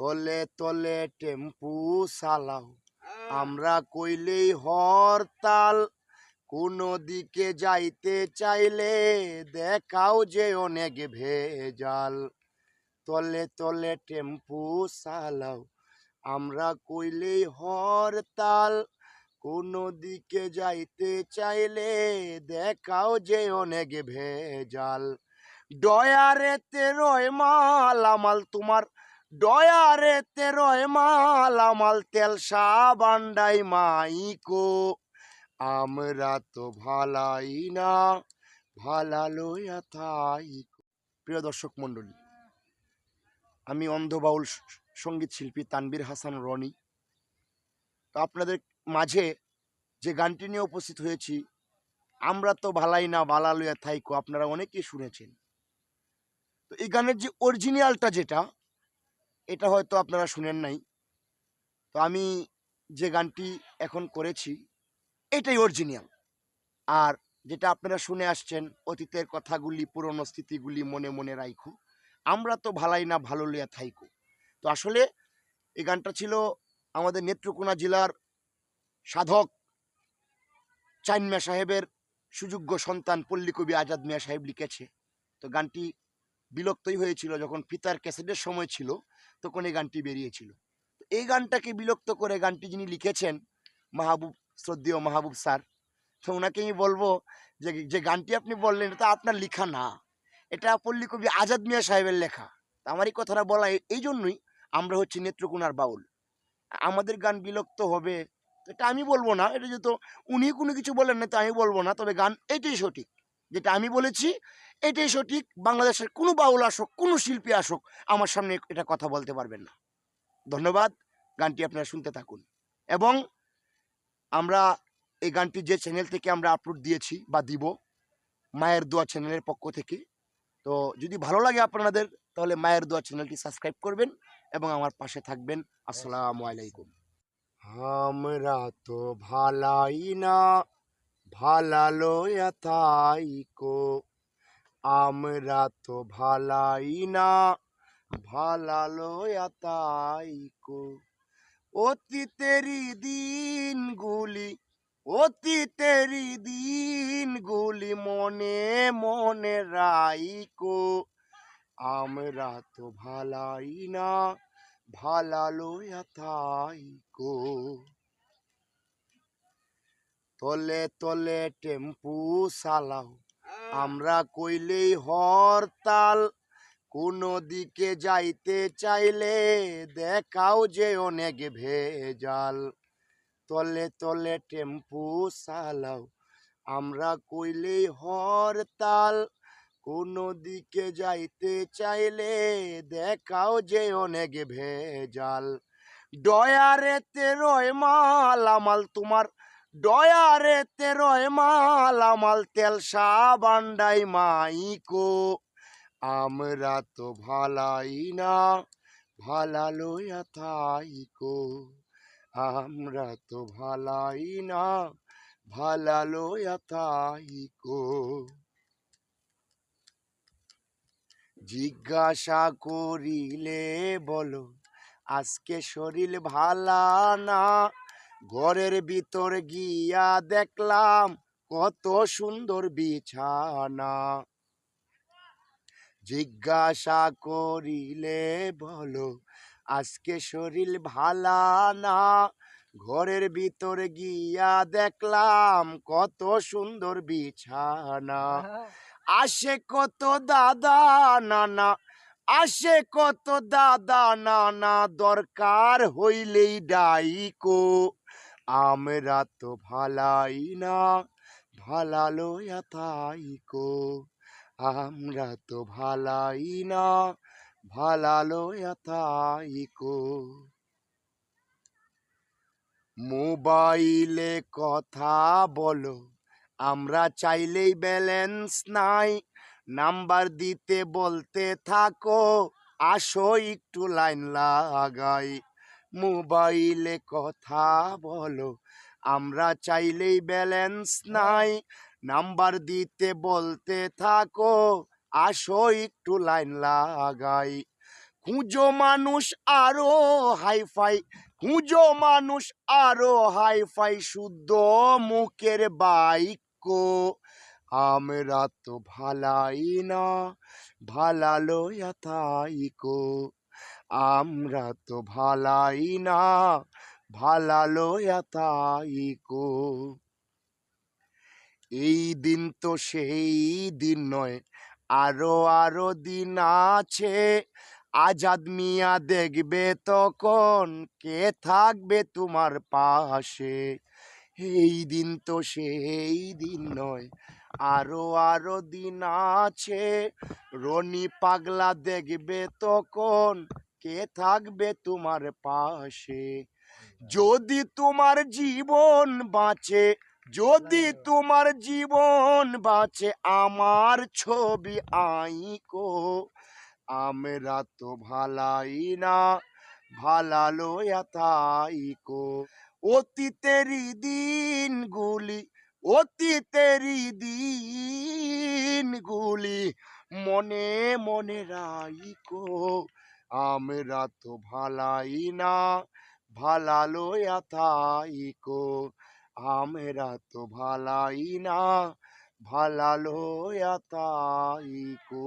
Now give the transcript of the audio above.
তলে তলে টেম্পু চালাও। আমরা কইলেই হরতাল কোন দিকে যাইতে চাইলে দেখাও যে অনেক ভেজাল। তলে তলে টেম্পু চালাও আমরা কইলেই হরতাল কোন দিকে যাইতে চাইলে দেখাও যে অনেক ভেজাল। ডয়ারেতে রয় মাল আমাল তোমার ডয়ারেতে তেরোয় মাল, আমাল তেল সাবান্ডাই মাইকো। আমরা তো ভালাই না ভালা লইয়া থাই প্রিয় দর্শক মণ্ডলী, আমি অন্ধ বাউল সংগীত শিল্পী তানবীর হাসান রনি। তো আপনাদের মাঝে যে গানটি নিয়ে উপস্থিত হয়েছি, আমরা তো ভালাই না ভালা লইয়া থাইকো, আপনারা অনেকেই শুনেছেন। তো এই গানের যে অরিজিনালটা যেটা এটা হয়তো আপনারা শুনেন নাই। তো আমি যে গানটি এখন করেছি, এটাই অরিজিনাল আর যেটা আপনারা শুনে আসছেন, অতীতের কথাগুলি, পুরনো স্মৃতিগুলি মনে মনে রাইখো। আমরা তো ভালাই না, ভালো লিয়া থাইকো। তো আসলে এই গানটা ছিল আমাদের নেত্রকোনা জেলার সাধক চাইন মিয়া সাহেবের সুযোগ্য সন্তান পল্লীকবি আজাদ মিয়া সাহেব লিখেছে। তো গানটি বিলুপ্তই হয়েছিল। যখন পিতার ক্যাসেটের সময় ছিল, তখন এই গানটি বেরিয়েছিল। এই গানটাকে বিলুপ্ত করে গানটি যিনি লিখেছেন, মাহবুব, শ্রদ্ধেয় মাহবুব স্যার, তো ওনাকে আমি বলব যে যে গানটি আপনি বললেন, এটা আপনার লেখা না। এটা পল্লী কবি আজাদ মিয়া সাহেবের লেখা। তা আমার এই কথাটা বলা এই- জন্যই আমরা হচ্ছি নেত্রকোনার বাউল। আমাদের গান বিলুপ্ত হবে, এটা আমি বলব না, এটা যেহেতু উনি কোনো কিছু বলেন না তো আমি বলব না, তবে গান এটাই সঠিক। যেটা আমি বলেছি, এটাই সঠিক। বাংলাদেশের কোনো বাউল আসুক, কোনো শিল্পী আসুক, আমার সামনে এটা কথা বলতে পারবেন না। ধন্যবাদ। গানটি আপনারা শুনতে থাকুন। এবং আমরা এই গানটি যে চ্যানেল থেকে আমরা আপলোড দিয়েছি বা দিব, মায়ের দোয়া চ্যানেলের পক্ষ থেকে, তো যদি ভালো লাগে আপনাদের, তাহলে মায়ের দোয়া চ্যানেলটি সাবস্ক্রাইব করবেন এবং আমার পাশে থাকবেন। আসসালামু আলাইকুম। আমরা তো ভালাই না। ভালালো তাইকো আমরা তো ভালাই না ভালালো তাইকো অতীতেরই দিনগুলি অতীতেরই দিনগুলি মনে মনে রাইকো। আমরা তো ভালাই না ভালালো থাইকো তলে তলে টেম্পু চালাও। আমরা কইলেই হরতাল কোন দিকে যাইতে চাইলে দেখাও যে অনেক ভেজাল। তলে তলে টেম্পু চালাও আমরা কইলেই হরতাল কোন দিকে যাইতে চাইলে দেখাও যে অনেক ভেজাল। ডয়ারেতে রয় মাল আমাল তোমার ডয়ারেতে রয় মাল, আমাল তেল সাবান্ডাই মাইকো। আমরা তো ভালাই না ভালা লইয়া থাইকো। আমরা তো ভালাই না ভালা লইয়া থাইকো। জিজ্ঞাসা করিলে বলো, আজকে শরীর ভালা না? ঘরের ভিতর গিয়া দেখলাম কত সুন্দর বিছানা। জিজ্ঞাসা করিলে, বলো, আজকে শরীর ভালা না? ঘরের ভিতর গিয়া দেখলাম কত সুন্দর বিছানা। আসে কত দাদা, নানা, আসে কত দাদা, নানা, দরকার হইলেই ডাইকো। আমরা তো ভালাই না ভালালো লইয়া থাইকো আমরা তো ভালাই না ভালালো লইয়া থাইকো মোবাইলে কথা বলো আমরা চাইলেই ব্যালেন্স নাই নাম্বার দিতে বলতে থাকো আসো একটু লাইন লাগাই মোবাইলে কথা বলো। আমরা চাইলেই ব্যালেন্স নাই। নাম্বার দিতে বলতে থাকো। আসো একটু লাইন লাগাই। খুঁজো মানুষ আরও হাইফাই খুঁজো মানুষ আরও হাইফাই শুদ্ধ মুখের বাইক আমরা তো ভালাই না। ভালালো তাইকো আমরা তো ভালাই না, ভালালো তাইকো এই দিন তো সেই দিন নয়, আরও আরও দিন আছে। আজাদ মিয়া দেখবে তখন কে থাকবে তোমার পাশে। এই দিন তো সেই দিন নয়, আরও আরও দিন আছে। রনি পাগলা দেখবে তখন কে থাকবে তোমার পাশে? যদি তোমার জীবন বাঁচে যদি তোমার জীবন বাঁচে আমার ছবি আইকো। আমরা তো ভালাই না ভালালো তাইকো। অতীতেরই দিনগুলি অতীতেরই দিনগুলি মনে মনে রাইকো। আমরা তো ভালাই না ভালালো তাইকো আমরা তো ভালাই না ভালালো তাইকো